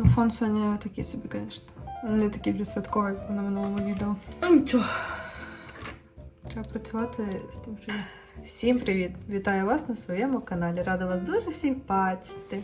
Ну, фон сьогодні такий собі, звісно. Не такий вже святковий, як на минулому відео. Ну нічого. Треба працювати з тим, що є. Всім привіт! Вітаю вас на своєму каналі. Рада вас дуже всіх бачити.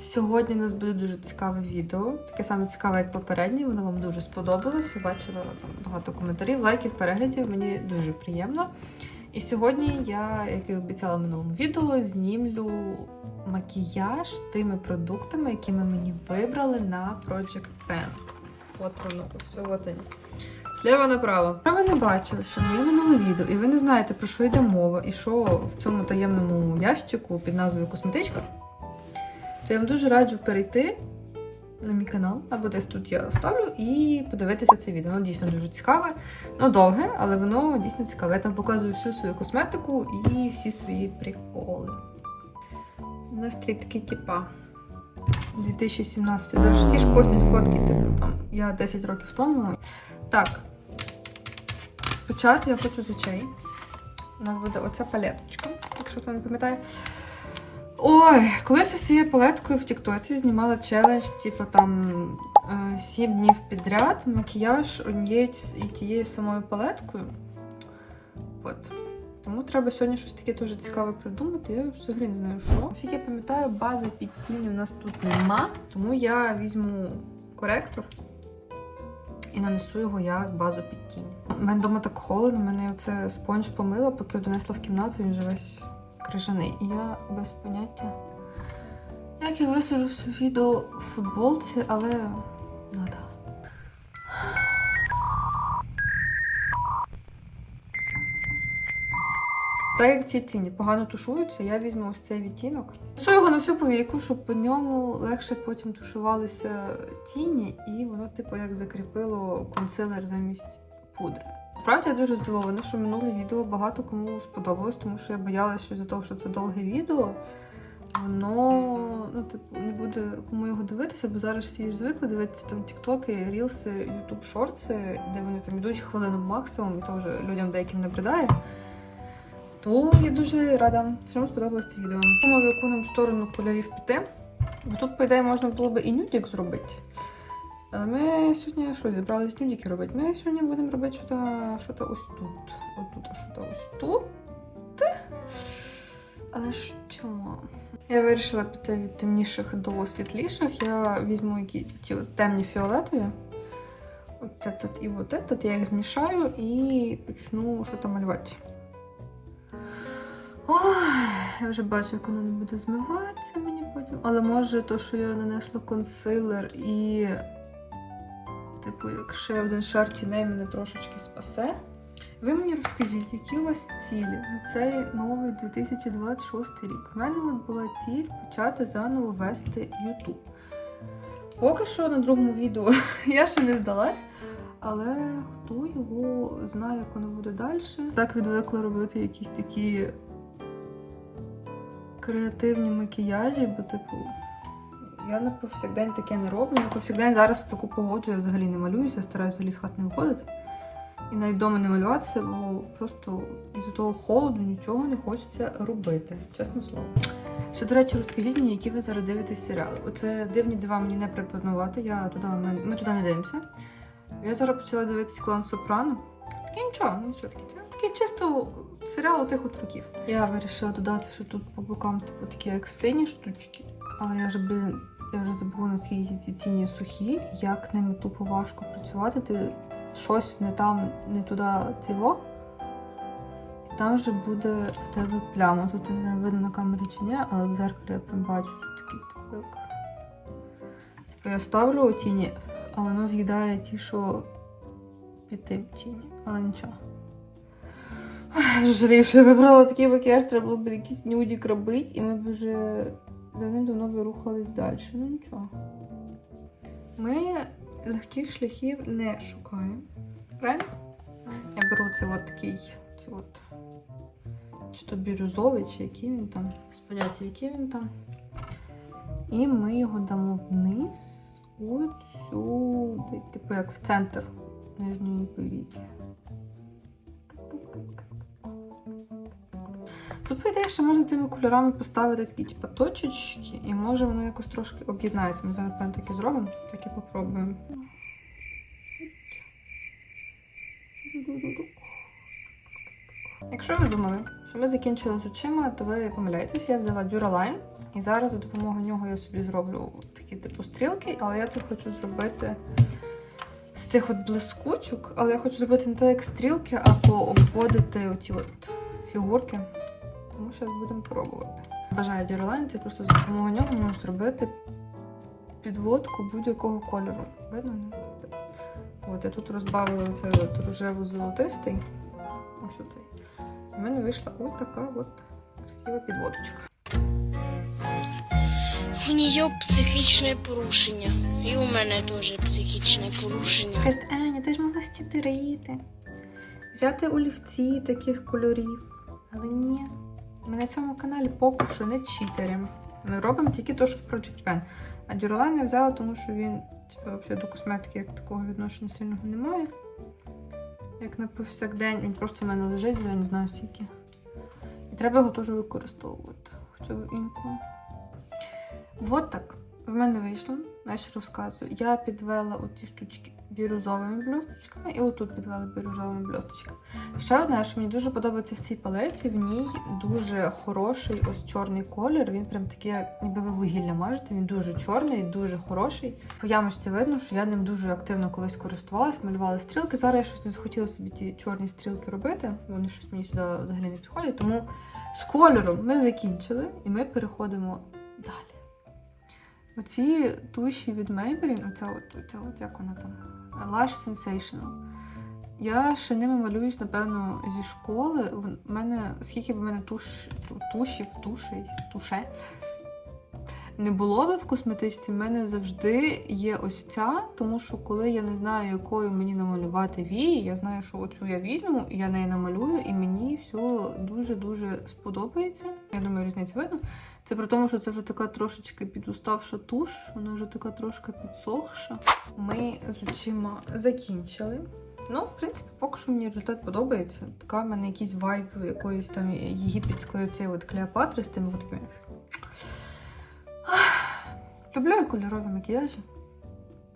Сьогодні у нас буде дуже цікаве відео. Таке саме цікаве, як попереднє. Воно вам дуже сподобалось. Бачила там багато коментарів, лайків, переглядів. Мені дуже приємно. І сьогодні я, як і обіцяла в минулому відео, знімлю макіяж тими продуктами, які ми мені вибрали на Project Pen. От воно, все, от вони. Зліва направо. Якщо ви не бачили ще моє минуле відео, і ви не знаєте, про що йде мова, і що в цьому таємному ящику під назвою Косметичка, то я вам дуже раджу перейти на мій канал, або десь тут я ставлю, і подивитися це відео. Воно дійсно дуже цікаве. Воно довге, але воно дійсно цікаве. Я там показую всю свою косметику і всі свої приколи. Настрій такий типа. 2017. Зараз всі ж постять фотки, типу там я 10 років тому. Так. Почати я хочу з очей. У нас буде оця палеточка, якщо хто не пам'ятає. Ой, колись я з цією палеткою в Тіктоці знімала челендж, типу там 7 днів підряд макіяж однією і тією самою палеткою. От. Тому треба сьогодні щось таке дуже цікаве придумати. Я взагалі не знаю, що. Наскільки я пам'ятаю, бази під тіні в нас тут нема, тому я візьму коректор і нанесу його як базу під тінь. У мене вдома так холодно, мене оце спонж помила, поки донесла в кімнату, він вже весь крижаний. І я без поняття. Як я висаджу все відео в футболці, але надо. Так як ці тіні погано тушуються, я візьму ось цей відтінок. Несу його на всю повіку, щоб по ньому легше потім тушувалися тіні, і воно, типу, як закріпило консилер замість пудри. Справді я дуже здивована, що минуле відео багато кому сподобалось, тому що я боялася, що за того, що це довге відео, воно ну, типу, не буде кому його дивитися, бо зараз всі ж звикли дивитися там тіктоки, рілси, ютуб шорти, де вони там йдуть хвилину максимум, і то вже людям деяким набридає. То я дуже рада, що вам сподобалось це відео. Думаю, в яку нам сторону кольорів піти. Бо тут, по ідеї, можна було би і нюдік зробити. Але ми сьогодні що, зібрались нюдіки робити? Ми сьогодні будемо робити щось що ось тут. Ось тут, а що ось тут. Але що? Я вирішила піти від темніших до світліших. Я візьму які ті темні фіолетові. От этот і от этот. Я їх змішаю і почну щось малювати. Ой, я вже бачу, як воно не буде змиватися мені потім. Але може то, що я нанесла консилер і, типу, як ще один шар тіней мене трошечки спасе. Ви мені розкажіть, які у вас цілі на цей новий 2026 рік. У мене була ціль почати заново вести YouTube. Поки що на другому відео я ще не здалась, але хто його знає, як воно буде далі. Так відвикла робити якісь такі креативні макіяжі, бо, типу, я на повсякдень таке не роблю. На повсякдень зараз в таку погоду я взагалі не малююся, стараюся взагалі з хати не виходити. І навіть вдома не малюватися, бо просто із-за того холоду нічого не хочеться робити, чесне слово. Ще, до речі, розкажіть мені, які ви зараз дивитесь серіали. Оце дивні дива мені не припропонувати, я туди, ми, ми туди не дивимося. Я зараз почала дивитись клан Сопрано. Таке нічого, нічого таке. Це такий чисто серіал тих от років. Я вирішила додати, що тут по бокам типу такі як сині штучки. Але я вже, блін, я вже забула, наскільки ці тіні сухі, як ними тупо важко працювати. Ти щось не там, не туди цього. І там вже буде в тебе пляма. Тут не видно на камері чи ні, але в зеркалі я прям бачу тут такий типу як. Типу я ставлю тіні, а воно з'їдає ті, що під тим тіні. Але нічого. Я вибрала такий макіяж, треба було б якийсь нюдік робити, і ми б вже давним-давно би рухались далі. Ну нічого. Ми легких шляхів не шукаємо. Правильно? Я беру цей от такий, цей от, чи то бірюзовий, чи який він там, з поняття, який він там. І ми його дамо вниз, от сюди, типу як в центр нижньої повіки. Тут, ідеї, ще можна тими кольорами поставити такі, типу, точечки, і може воно якось трошки об'єднається. Ми зараз, напевно, так і зробимо, так і попробуємо. Якщо ви думали, що ми закінчили з очима, то ви помиляєтесь. Я взяла Duraline, і зараз за допомогою нього я собі зроблю такі типу стрілки, але я це хочу зробити з тих от блискучок, але я хочу зробити не так як стрілки, а пообводити оті от фігурки. Тому зараз будемо пробувати. Бажаю Duraline, ти просто за допомогою нього можеш зробити підводку будь-якого кольору. Видно? От я тут розбавила от рожево-золотистий. Ось оцей. У мене вийшла ось така от красива підводочка. У нее психічне порушення. І у мене теж психічне порушення. Скажете, Аня, ти ж могла щитерити. Взяти олівці таких кольорів. Але ні. Ми на цьому каналі поки що не читеримо. Ми робимо тільки те, що в Project Pen. А Дюралайн я взяла, тому що він типу, взагалі до косметики як такого відношення сильного немає. Як на повсякдень, він просто в мене лежить, я не знаю скільки. І треба його теж використовувати. Хоча б інколи. Вот так. В мене вийшло, значить розказую. Я підвела оці штучки бірюзовими блісточками і отут підвела бірюзовими блісточками. Ще одне, що мені дуже подобається в цій палеці, в ній дуже хороший ось чорний колір. Він прям такий, ніби ви вугілля мажете. Він дуже чорний, дуже хороший. По ямочці видно, що я ним дуже активно колись користувалась, малювала стрілки. Зараз я щось не захотіла собі ті чорні стрілки робити. Вони щось мені сюди взагалі не підходять. Тому з кольором ми закінчили і ми переходимо далі. Оці туші від Maybelline, оця от, оця от як вона там? Lash Sensational. Я ще ними малююсь, напевно, зі школи. В мене, скільки б в мене туш, ту- тушів, тушей, туше не було би в косметичці, в мене завжди є ось ця, тому що коли я не знаю, якою мені намалювати вії, я знаю, що оцю я візьму, я неї намалюю, і мені все дуже-дуже сподобається. Я думаю, різницю видно. Це при тому, що це вже така трошечки підуставша туш, вона вже така трошки підсохша. Ми з очима закінчили. Ну, в принципі, поки що мені результат подобається. Така в мене якийсь вайб якоїсь там єгипетської цієї от Клеопатри з тими от. Люблю я кольорові макіяжі.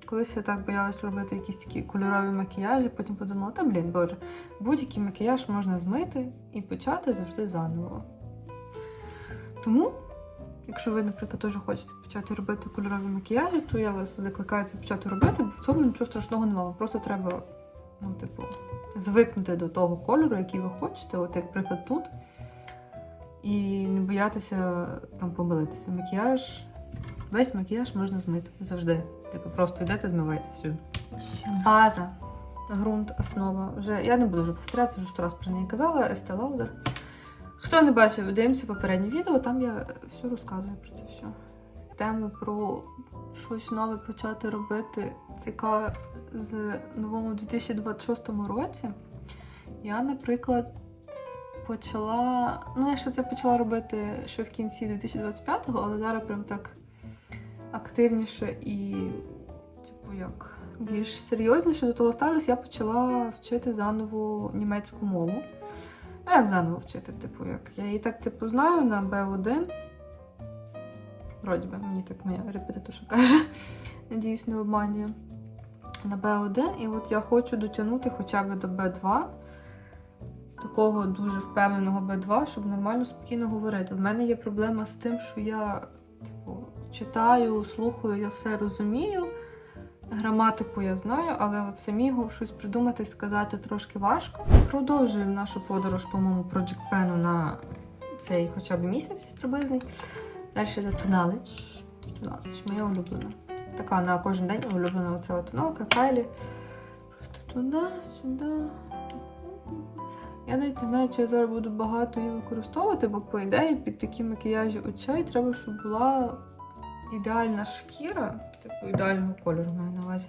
Колись я так боялась робити якісь такі кольорові макіяжі, потім подумала, та блін, боже, будь-який макіяж можна змити і почати завжди заново. Тому, якщо ви, наприклад, теж хочете почати робити кольорові макіяжі, то я вас закликаю це почати робити, бо в цьому нічого страшного немає. Просто треба, ну, типу, звикнути до того кольору, який ви хочете, от як, наприклад, тут. І не боятися там помилитися. Макіяж, весь макіяж можна змити завжди. Типу, просто йдете, змиваєте всюди. База. Ґрунт, основа. Вже я не буду вже повторятися, вже сто раз про неї казала. Estee Lauder. Хто не бачив, дивимося попереднє відео, там я все розказую про це все. Тему про щось нове почати робити цікаве з новому 2026 році. Я, наприклад, почала. Ну, я ще це почала робити ще в кінці 2025-го, але зараз прям так активніше і, типу, як більш серйозніше до того ставлюсь, я почала вчити заново німецьку мову. Ну, як заново вчити, типу, як. Я її так, типу, знаю на B1. Вроді би, мені так моя репетиторша каже. Надіюсь, не обманює. На B1, і от я хочу дотягнути хоча б до B2 такого дуже впевненого Б2, щоб нормально спокійно говорити. В мене є проблема з тим, що я типу, читаю, слухаю, я все розумію. Граматику я знаю, але от самого щось придумати, сказати трошки важко. Продовжуємо нашу подорож по моєму Project Pen на цей хоча б місяць приблизний. Далі йде тоналич. Тоналич, моя улюблена. Така на кожен день улюблена оця тоналка Кайлі. Просто туди, сюди. Я навіть не знаю, чи я зараз буду багато її використовувати, бо по ідеї під такі макіяжі очей треба, щоб була ідеальна шкіра, типу ідеального кольору маю на увазі.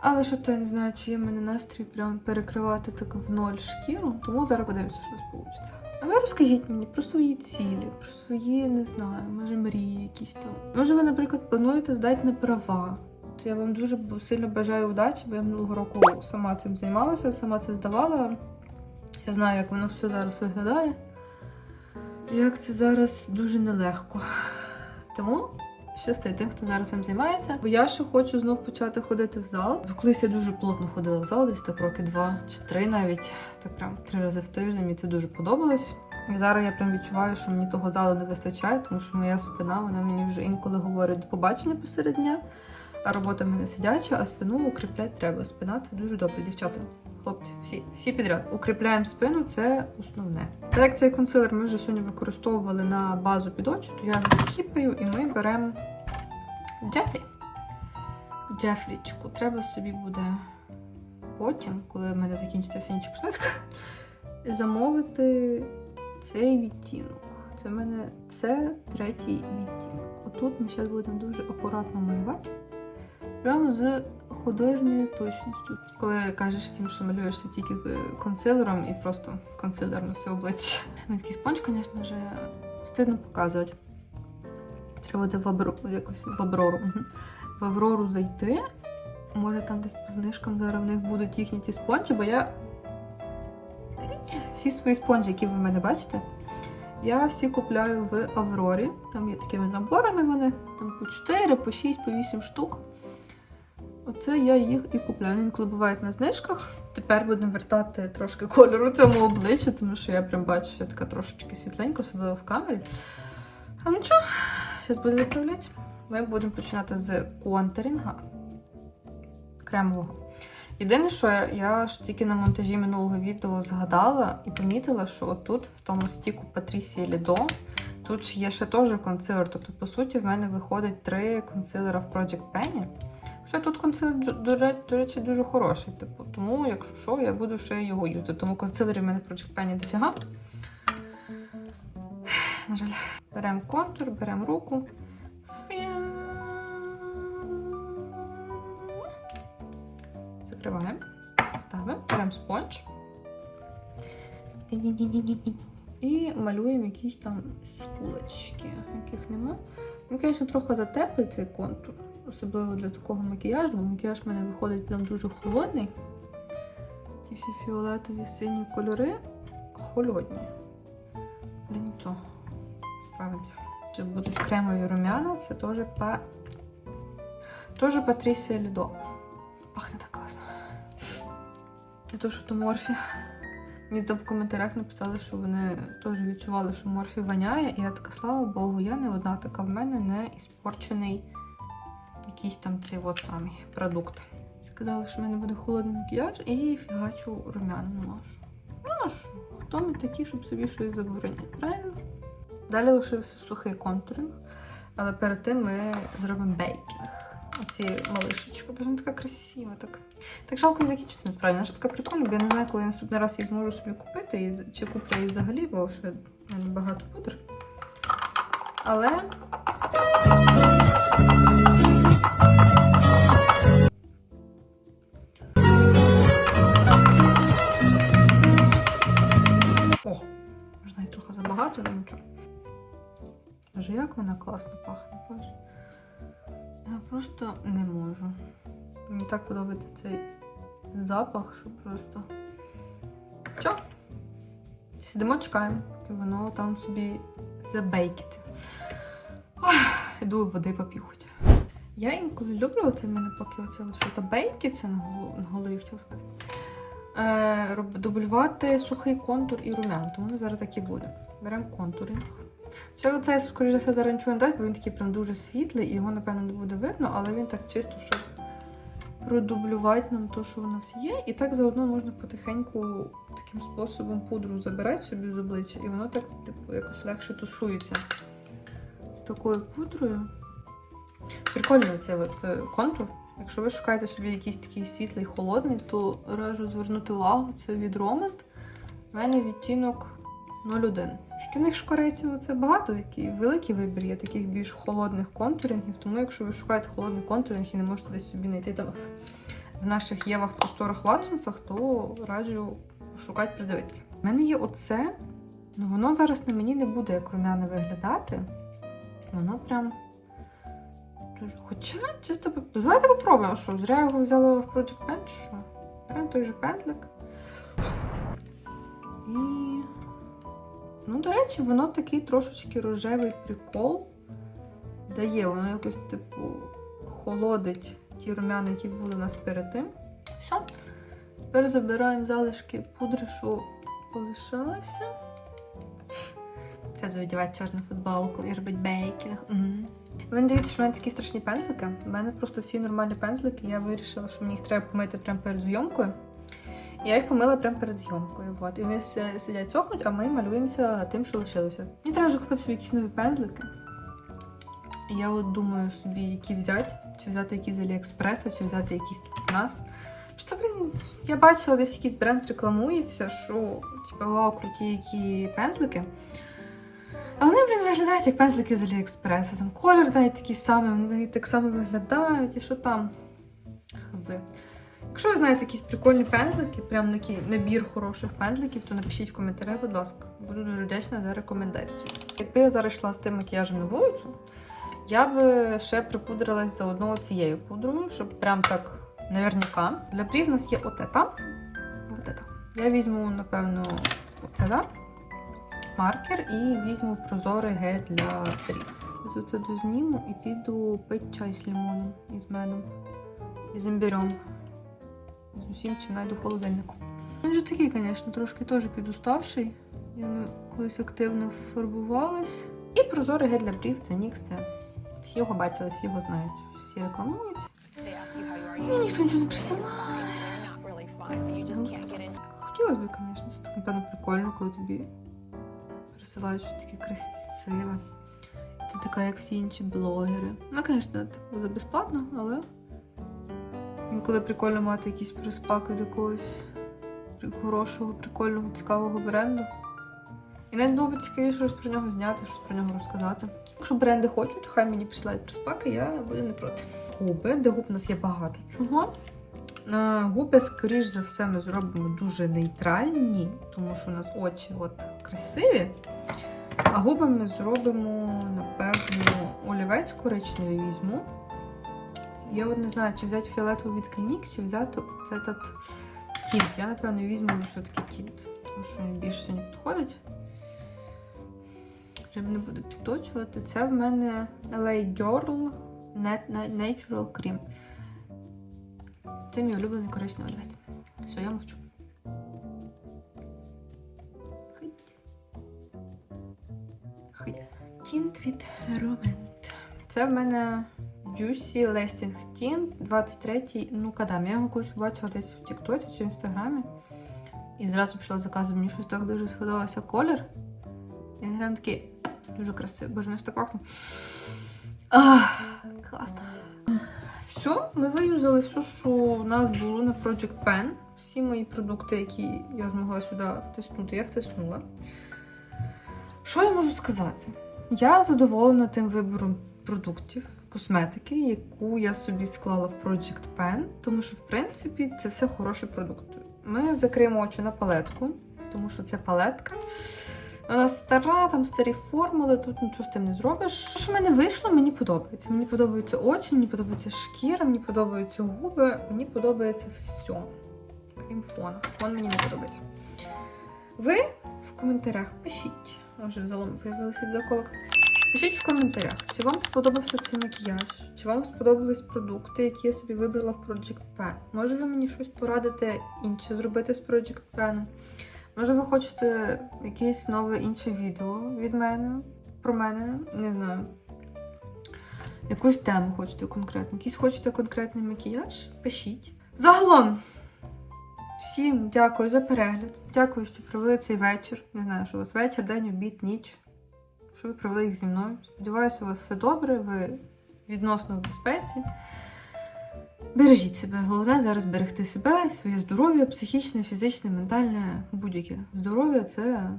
Але що то я не знаю, чи є в мене настрій прям перекривати так в ноль шкіру, тому зараз подивимося, що нас вийде. А ви розкажіть мені про свої цілі, про свої, не знаю, може мрії якісь там. Може, ви, наприклад, плануєте здати на права. То я вам дуже сильно бажаю удачі, бо я минулого року сама цим займалася, сама це здавала. Я знаю, як воно все зараз виглядає. як це зараз дуже нелегко. Тому щасти тим, хто зараз цим займається. Бо я ще хочу знов почати ходити в зал. Колись я дуже плотно ходила в зал, десь так роки два чи три навіть. Так прям три рази в тиждень. Мені це дуже подобалось. І зараз я прям відчуваю, що мені того залу не вистачає, тому що моя спина вона мені вже інколи говорить до побачення посеред дня. Робота в мене сидяча, а спину укріпляти треба. Спина це дуже добре, дівчата. Хлопці, всі, всі підряд. Укріпляємо спину, це основне. Так як цей консилер ми вже сьогодні використовували на базу під очі, то я його скіпаю і ми беремо Джефрі. Джефрічку. Треба собі буде потім, коли в мене закінчиться вся ніч косметика, замовити цей відтінок. Це в мене це третій відтінок. Отут ми зараз будемо дуже акуратно малювати. Прямо з художньою точністю. Коли кажеш всім, що малюєшся тільки е, консилером і просто консилер на все обличчя. Ну, такий спонж, звісно ж, стидно показувати. Треба буде в Аврору, якось в Аврору. В Аврору зайти. Може там десь по знижкам зараз в них будуть їхні ті спонжі, бо я всі свої спонжі, які ви в мене бачите, я всі купляю в Аврорі. Там є такими наборами вони, там по 4, по 6, по 8 штук. Оце я їх і купляю. Інколи бувають на знижках. Тепер будемо вертати трошки кольору цьому обличчю, тому що я прям бачу, що я така трошечки світленька, особливо в камері. А нічого, зараз буду виправляти. Ми будемо починати з контурінга кремового. Єдине, що я, я ж тільки на монтажі минулого відео згадала і помітила, що отут, в тому стіку Патрісії Лідо, тут є ще теж консилер. Тобто, по суті, в мене виходить три консилера в Project Penny. Хоча тут консилер, до, речі, дуже хороший. Типу, тому, якщо що, я буду ще його юзати. Тому консилерів в мене в Project дофіга. На жаль, беремо контур, беремо руку. Закриваємо, ставимо, беремо спонж. І малюємо якісь там скулочки, яких нема. Він, звісно, трохи затеплий цей контур, особливо для такого макіяжу, бо макіяж в мене виходить прям дуже холодний. Ті всі фіолетові сині кольори холодні. Але нічого, справимося. Ще будуть кремові рум'яна, це теж па... Теж Патрісія Лідо. Пахне так класно. Не то, що то морфі. Мені там в коментарях написали, що вони теж відчували, що морфі воняє, і я така, слава Богу, я не одна така. В мене не іспорчений якийсь там цей от самий продукт. Сказали, що в мене буде холодний макіяж і фігачу румяна наношу. Ну а що? Хто ми такі, щоб собі щось забороняти? Правильно? Далі лишився сухий контуринг, але перед тим ми зробимо бейкінг. Оці малишечку, бо вона така красива. Так, так жалко її закінчити насправді. Вона ж така прикольна, бо я не знаю, коли я наступний раз їх зможу собі купити, і чи куплю її взагалі, бо ще багато пудр. Але. О, можна і трохи забагато, але. Боже, як вона класно пахне, боже. Я просто не можу. Мені так подобається цей запах, що просто. Чо? Сидимо, чекаємо, поки воно там собі забейкиться. Іду води поп'ю. Я інколи люблю оце в мене, поки оце от що-то бейкиться на голові, хотіла сказати. Е, дублювати сухий контур і румян, тому зараз так і буде. Беремо контуринг. Ще оцей, скоріше за все, зараз нічого не дасть, бо він такий прям дуже світлий, і його, напевно, не буде видно, але він так чисто, щоб продублювати нам те, що у нас є. І так заодно можна потихеньку таким способом пудру забирати собі з обличчя, і воно так, типу, якось легше тушується з такою пудрою. Прикольний цей от е, контур. Якщо ви шукаєте собі якийсь такий світлий, холодний, то раджу звернути увагу. Це від Ромент. У мене відтінок 01. Шкільних шкорейців це багато, який великий вибір є таких більш холодних контурінгів. Тому якщо ви шукаєте холодний контуринг і не можете десь собі знайти там в наших євах, просторах, ватсонсах, то раджу шукати, придивитися. У мене є оце, ну воно зараз на мені не буде як румяне виглядати. Воно прям Хоча, чисто давайте попробуємо, що зря його взяла в Project Pen, що. Беремо той же пензлик. І Ну, до речі, воно такий трошечки рожевий прикол дає. Воно якось, типу, холодить ті рум'яни, які були у нас перед тим. Все. Тепер забираємо залишки пудри, що полишалися. Зараз буду вдівати чорну футболку і робити бейкінг. Мгм. Ви не дивіться, що в мене такі страшні пензлики. У мене просто всі нормальні пензлики. Я вирішила, що мені їх треба помити прямо перед зйомкою. Я їх помила прямо перед зйомкою. От. І вони сидять сохнуть, а ми малюємося тим, що лишилося. Мені треба вже купити собі якісь нові пензлики. І Я от думаю собі, які взяти. Чи взяти якісь з Аліекспреса, чи взяти якісь тут в нас. Просто, блін, я бачила десь якийсь бренд рекламується, що типу, вау, круті які пензлики. Але вони, блін, виглядають як пензлики з Аліекспреса. Там колір навіть такий самий, вони так само виглядають, і що там. Хзи. Якщо ви знаєте якісь прикольні пензлики, прям такий набір хороших пензликів, то напишіть в коментарях, будь ласка. Буду дуже вдячна за рекомендацію. Якби я зараз йшла з тим макіяжем на вулицю, я би ще припудрилась заодно цією пудрою, щоб прям так наверняка. Для брів у нас є от ета. Вот ета. Я візьму, напевно, оце, да? Маркер і візьму прозорий гель для брів. Ось Оце дозніму і піду пити чай з лимоном і з медом. І з імбирем. З усім, чим знайду в холодильнику. Він же такий, звісно, трошки теж підуставший. Я не колись активно фарбувалась. І прозорий гель для брів це NYX. Це всі його бачили, всі його знають. Всі рекламують. Мені ніхто нічого не присилає. Хотілося б, звісно, це так, напевно, прикольно, коли тобі присилають щось таке красиве. Ти така, як всі інші блогери. Ну, звісно, це буде безплатно, але інколи прикольно мати якийсь приспак від якогось хорошого, прикольного, цікавого бренду. І навіть було б цікавіше щось про нього зняти, щось про нього розказати. Якщо бренди хочуть, хай мені присилають приспаки, я буду не проти. Губи, де губ у нас є багато чого. Губи, скоріш за все, ми зробимо дуже нейтральні, тому що у нас очі от красиві. А губи ми зробимо, напевно, олівець коричневий візьму. Я от не знаю, чи взяти фіолетовий від клінік, чи взяти цей тат тінт. Я, напевно, візьму все-таки тінт, тому що він більше сьогодні підходить. Вже не буду підточувати. Це в мене LA Girl Natural Cream. Це мій улюблений коричневий олівець. Все, я мовчу. Тінт від Ромент. Це в мене Juicy Lasting Tint 23 ну кадам. Я його колись побачила десь в Тіктоці чи в Інстаграмі. І зразу пішла заказу. Мені щось так дуже сподобався колір. І прям такий дуже красивий. Боже, ну ж так пахне. Класно. Все, ми виюзали все, що у нас було на Project Pen. Всі мої продукти, які я змогла сюди втиснути, я втиснула. Що я можу сказати? Я задоволена тим вибором продуктів, косметики, яку я собі склала в Project Pen, тому що, в принципі, це все хороші продукти. Ми закриємо очі на палетку, тому що це палетка. Вона стара, там старі формули, тут нічого з тим не зробиш. Що в мене вийшло, мені подобається. Мені подобаються очі, мені подобається шкіра, мені подобаються губи, мені подобається все. Крім фона. Фон мені не подобається. Ви в коментарях пишіть. Може, заломи появилися від. Пишіть в коментарях, чи вам сподобався цей макіяж, чи вам сподобались продукти, які я собі вибрала в Project Pen. Може, ви мені щось порадите інше зробити з Project Pen. Може, ви хочете якесь нове інше відео від мене, про мене, не знаю. Якусь тему хочете конкретну, якийсь хочете конкретний макіяж? Пишіть. Загалом, всім дякую за перегляд. Дякую, що провели цей вечір. Не знаю, що у вас вечір, день, обід, ніч. Що ви провели їх зі мною. Сподіваюся, у вас все добре, ви відносно в безпеці. Бережіть себе. Головне зараз берегти себе, своє здоров'я, психічне, фізичне, ментальне, будь-яке. Здоров'я це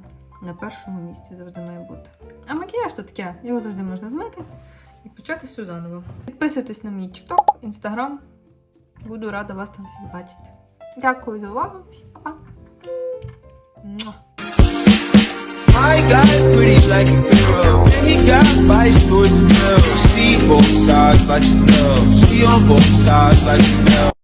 на першому місці завжди має бути. А макіяж то таке, його завжди можна змити і почати все заново. Підписуйтесь на мій TikTok, Instagram. Буду рада вас там всіх бачити. Дякую за увагу. Всім па. Муа. My guy pretty like a girl. And he got five stores to fill. See both sides, like you know. See on both sides, like you know.